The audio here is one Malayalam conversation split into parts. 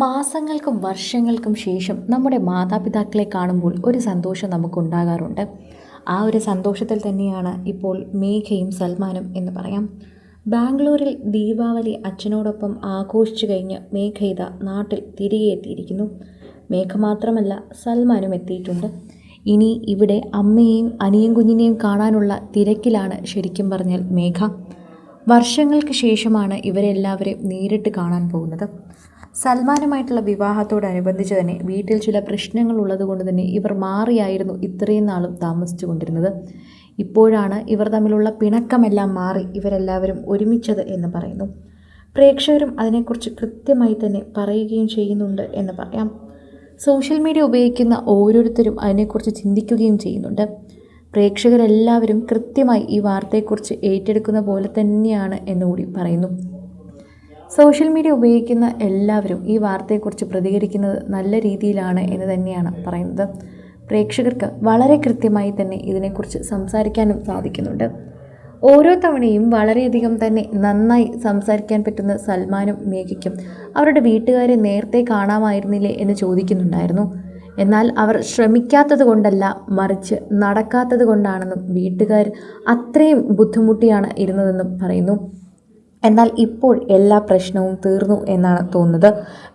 മാസങ്ങൾക്കും വർഷങ്ങൾക്കും ശേഷം നമ്മുടെ മാതാപിതാക്കളെ കാണുമ്പോൾ ഒരു സന്തോഷം നമുക്കുണ്ടാകാറുണ്ട്. ആ ഒരു സന്തോഷത്തിൽ തന്നെയാണ് ഇപ്പോൾ മേഘയും സൽമാനും എന്ന് പറയാം. ബാംഗ്ലൂരിൽ ദീപാവലി അച്ഛനോടൊപ്പം ആഘോഷിച്ചു കഴിഞ്ഞ് മേഘയിത നാട്ടിൽ തിരികെ എത്തിയിരിക്കുന്നു. മേഘ മാത്രമല്ല സൽമാനും എത്തിയിട്ടുണ്ട്. ഇനി ഇവിടെ അമ്മയെയും അനിയൻ കുഞ്ഞിനെയും കാണാനുള്ള തിരക്കിലാണ് ശരിക്കും പറഞ്ഞാൽ മേഘ. വർഷങ്ങൾക്ക് ശേഷമാണ് ഇവരെല്ലാവരെയും നേരിട്ട് കാണാൻ പോകുന്നത്. സൽമാനുമായിട്ടുള്ള വിവാഹത്തോടനുബന്ധിച്ച് തന്നെ വീട്ടിൽ ചില പ്രശ്നങ്ങൾ ഉള്ളതുകൊണ്ട് തന്നെ ഇവർ മാറിയായിരുന്നു ഇത്രയും നാളും താമസിച്ചു കൊണ്ടിരുന്നത്. ഇപ്പോഴാണ് ഇവർ തമ്മിലുള്ള പിണക്കമെല്ലാം മാറി ഇവരെല്ലാവരും ഒരുമിച്ചത് എന്ന് പറയുന്നു. പ്രേക്ഷകരും അതിനെക്കുറിച്ച് കൃത്യമായി തന്നെ പറയുകയും ചെയ്യുന്നുണ്ട് എന്ന് പറയാം. സോഷ്യൽ മീഡിയ ഉപയോഗിക്കുന്ന ഓരോരുത്തരും അതിനെക്കുറിച്ച് ചിന്തിക്കുകയും ചെയ്യുന്നുണ്ട്. പ്രേക്ഷകരെല്ലാവരും കൃത്യമായി ഈ വാർത്തയെക്കുറിച്ച് ഏറ്റെടുക്കുന്ന പോലെ തന്നെയാണ് എന്നുകൂടി പറയുന്നു. സോഷ്യൽ മീഡിയ ഉപയോഗിക്കുന്ന എല്ലാവരും ഈ വാർത്തയെക്കുറിച്ച് പ്രതികരിക്കുന്നത് നല്ല രീതിയിലാണ് എന്ന് തന്നെയാണ് പറയുന്നത്. പ്രേക്ഷകർക്ക് വളരെ കൃത്യമായി തന്നെ ഇതിനെക്കുറിച്ച് സംസാരിക്കാനും സാധിക്കുന്നുണ്ട്. ഓരോ തവണയും വളരെയധികം തന്നെ നന്നായി സംസാരിക്കാൻ പറ്റുന്ന സൽമാനും മേഘയ്ക്കും അവരുടെ വീട്ടുകാരെ നേരത്തെ കാണാമായിരുന്നില്ലേ എന്ന് ചോദിക്കുന്നുണ്ടായിരുന്നു. എന്നാൽ അവർ ശ്രമിക്കാത്തത് കൊണ്ടല്ല മറിച്ച് നടക്കാത്തത് കൊണ്ടാണെന്നും വീട്ടുകാർ അത്രയും ബുദ്ധിമുട്ടിയാണ് ഇരുന്നതെന്നും പറയുന്നു. എന്നാൽ ഇപ്പോൾ എല്ലാ പ്രശ്നവും തീർന്നു എന്നാണ് തോന്നുന്നത്.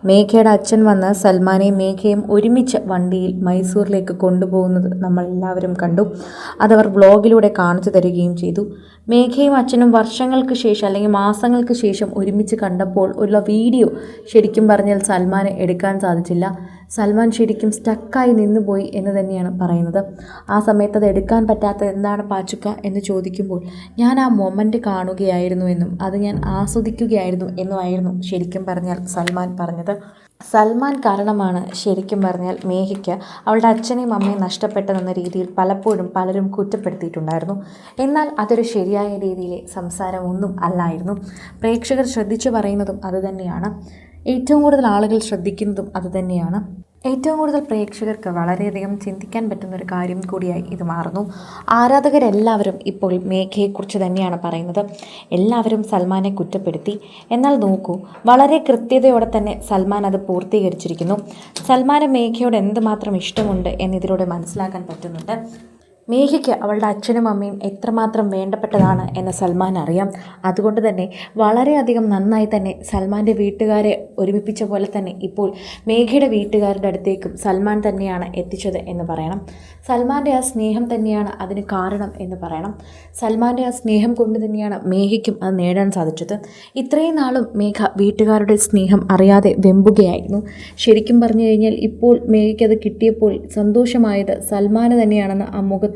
മേഘയുടെ അച്ഛൻ വന്ന് സൽമാനെയും മേഘയും ഒരുമിച്ച് വണ്ടിയിൽ മൈസൂരിലേക്ക് കൊണ്ടുപോകുന്നത് നമ്മൾ എല്ലാവരും കണ്ടു. അതവർ വ്ളോഗിലൂടെ കാണിച്ചു തരികയും ചെയ്തു. മേഘയും അച്ഛനും വർഷങ്ങൾക്ക് ശേഷം അല്ലെങ്കിൽ മാസങ്ങൾക്ക് ശേഷം ഒരുമിച്ച് കണ്ടപ്പോൾ ഉള്ള വീഡിയോ ശരിക്കും പറഞ്ഞാൽ സൽമാനെ എടുക്കാൻ സാധിച്ചില്ല. സൽമാൻ ശരിക്കും സ്റ്റക്കായി നിന്നുപോയി എന്ന് തന്നെയാണ് പറയുന്നത്. ആ സമയത്ത് അത് എടുക്കാൻ പറ്റാത്ത എന്താണ് പാച്ചുക്ക എന്ന് ചോദിക്കുമ്പോൾ ഞാൻ ആ മൊമെന്റ് കാണുകയായിരുന്നു എന്നും അത് ഞാൻ ആസ്വദിക്കുകയായിരുന്നു എന്നുമായിരുന്നു ശരിക്കും പറഞ്ഞാൽ സൽമാൻ പറഞ്ഞത്. സൽമാൻ കാരണമാണ് ശരിക്കും പറഞ്ഞാൽ മേഘയ്ക്ക് അവളുടെ അച്ഛനെയും അമ്മയും നഷ്ടപ്പെട്ടതെന്ന രീതിയിൽ പലപ്പോഴും പലരും കുറ്റപ്പെടുത്തിയിട്ടുണ്ടായിരുന്നു. എന്നാൽ അതൊരു ശരിയായ രീതിയിലെ സംസാരമൊന്നും അല്ലായിരുന്നു. പ്രേക്ഷകർ ശ്രദ്ധിച്ചു പറയുന്നതും അതുതന്നെയാണ് ഏറ്റവും കൂടുതൽ ആളുകൾ ശ്രദ്ധിക്കുന്നതും അതുതന്നെയാണ് ഏറ്റവും കൂടുതൽ പ്രേക്ഷകർക്ക് വളരെയധികം ചിന്തിക്കാൻ പറ്റുന്ന ഒരു കാര്യം കൂടിയായി ഇത് മാറുന്നു. ആരാധകരെല്ലാവരും ഇപ്പോൾ മേഘയെക്കുറിച്ച് തന്നെയാണ് പറയുന്നത്. എല്ലാവരും സൽമാനെ കുറ്റപ്പെടുത്തി. എന്നാൽ നോക്കൂ വളരെ കൃത്യതയോടെ തന്നെ സൽമാൻ അത് പൂർത്തീകരിച്ചിരിക്കുന്നു. സൽമാന് മേഘയോട് എന്തുമാത്രം ഇഷ്ടമുണ്ട് എന്നിതിലൂടെ മനസ്സിലാക്കാൻ പറ്റുന്നുണ്ട്. മേഘയ്ക്ക് അവളുടെ അച്ഛനും അമ്മയും എത്രമാത്രം വേണ്ടപ്പെട്ടതാണ് എന്ന് സൽമാൻ അറിയാം. അതുകൊണ്ട് തന്നെ വളരെയധികം നന്നായി തന്നെ സൽമാന്റെ വീട്ടുകാരെ ഒരുമിപ്പിച്ച പോലെ തന്നെ ഇപ്പോൾ മേഘയുടെ വീട്ടുകാരുടെ അടുത്തേക്കും സൽമാൻ തന്നെയാണ് എത്തിച്ചത് എന്ന് പറയണം. സൽമാന്റെ ആ സ്നേഹം തന്നെയാണ് അതിന് കാരണം എന്ന് പറയണം. സൽമാന്റെ ആ സ്നേഹം കൊണ്ട് തന്നെയാണ് മേഘയ്ക്കും അത് നേടാൻ സാധിച്ചത്. ഇത്രയും നാളും മേഘ വീട്ടുകാരുടെ സ്നേഹം അറിയാതെ വെമ്പുകയായിരുന്നു. ശരിക്കും പറഞ്ഞു കഴിഞ്ഞാൽ ഇപ്പോൾ മേഘയ്ക്ക് അത് കിട്ടിയപ്പോൾ സന്തോഷമായത് സൽമാന് തന്നെയാണെന്ന് ആ മുഖത്ത്